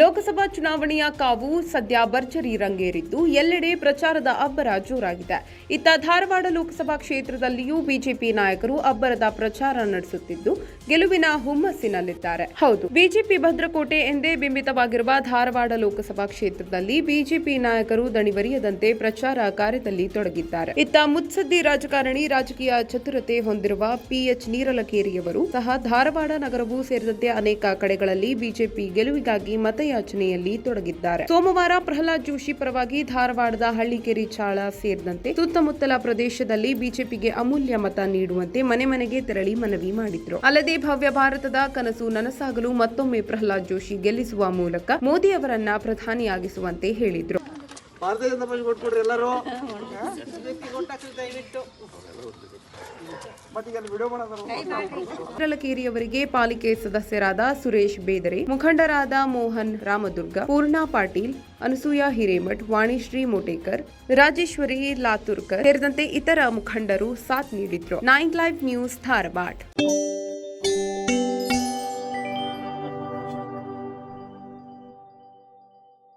ಲೋಕಸಭಾ ಚುನಾವಣೆಯ ಕಾವು ಸದ್ಯ ಭರ್ಜರಿ ರಂಗೇರಿದ್ದು, ಎಲ್ಲೆಡೆ ಪ್ರಚಾರದ ಅಬ್ಬರ ಜೋರಾಗಿದೆ. ಇತ್ತ ಧಾರವಾಡ ಲೋಕಸಭಾ ಕ್ಷೇತ್ರದಲ್ಲಿಯೂ ಬಿಜೆಪಿ ನಾಯಕರು ಅಬ್ಬರದ ಪ್ರಚಾರ ನಡೆಸುತ್ತಿದ್ದು, ಗೆಲುವಿನ ಹುಮ್ಮಸ್ಸಿನಲ್ಲಿದ್ದಾರೆ. ಹೌದು, ಬಿಜೆಪಿ ಭದ್ರಕೋಟೆ ಎಂದೇ ಬಿಂಬಿತವಾಗಿರುವ ಧಾರವಾಡ ಲೋಕಸಭಾ ಕ್ಷೇತ್ರದಲ್ಲಿ ಬಿಜೆಪಿ ನಾಯಕರು ದಣಿವರಿಯದಂತೆ ಪ್ರಚಾರ ಕಾರ್ಯದಲ್ಲಿ ತೊಡಗಿದ್ದಾರೆ. ಇತ್ತ ಮುತ್ಸದ್ದಿ ರಾಜಕಾರಣಿ, ರಾಜಕೀಯ ಚತುರತೆ ಹೊಂದಿರುವ ಪಿಎಚ್ ನೀರಲಕೇರಿಯವರು ಸಹ ಧಾರವಾಡ ನಗರವೂ ಸೇರಿದಂತೆ ಅನೇಕ ಕಡೆಗಳಲ್ಲಿ ಬಿಜೆಪಿ ಗೆಲುವಿಗಾಗಿ ಮತಯಾಚನೆಯಲ್ಲಿ ತೊಡಗಿದ್ದಾರೆ. ಸೋಮವಾರ ಪ್ರಹ್ಲಾದ್ ಜೋಶಿ ಪರವಾಗಿ ಧಾರವಾಡದ ಹಳ್ಳಿಕೇರಿ ಚಾಳ ಸೇರಿದಂತೆ ಸುತ್ತಮುತ್ತಲ ಪ್ರದೇಶದಲ್ಲಿ ಬಿಜೆಪಿಗೆ ಅಮೂಲ್ಯ ಮತ ನೀಡುವಂತೆ ಮನೆ ಮನೆಗೆ ತೆರಳಿ ಮನವಿ ಮಾಡಿದ್ರು. ಅಲ್ಲದೆ ಭವ್ಯ ಭಾರತದ ಕನಸು ನನಸಾಗಲು ಮತ್ತೊಮ್ಮೆ ಪ್ರಹ್ಲಾದ್ ಜೋಶಿ ಗೆಲ್ಲಿಸುವ ಮೂಲಕ ಮೋದಿ ಅವರನ್ನ ಪ್ರಧಾನಿಯಾಗಿಸುವಂತೆ ಹೇಳಿದ್ರು. ಭಾರತೀಯ ಜನತಾ ಪಕ್ಷ ಕೊಟ್ಬಿಡ್ರಿ ಎಲ್ಲರೂ. ಚಿತ್ರಲಕೇರಿಯವರಿಗೆ ಪಾಲಿಕೆ ಸದಸ್ಯರಾದ ಸುರೇಶ್ ಬೇದರೆ ಮುಖಂಡರಾದ ಮೋಹನ್ ರಾಮದುರ್ಗ ಪೂರ್ಣಾ ಪಾಟೀಲ್ ಅನಸೂಯ ಹಿರೇಮಠ್ ವಾಣಿಶ್ರೀ ಮೋಟೇಕರ್ ರಾಜೇಶ್ವರಿ ಲಾತುರ್ಕರ್ ಸೇರಿದಂತೆ ಇತರ ಮುಖಂಡರು ಸಾಥ್ ನೀಡಿದ್ರು. Nine live news Dharwad.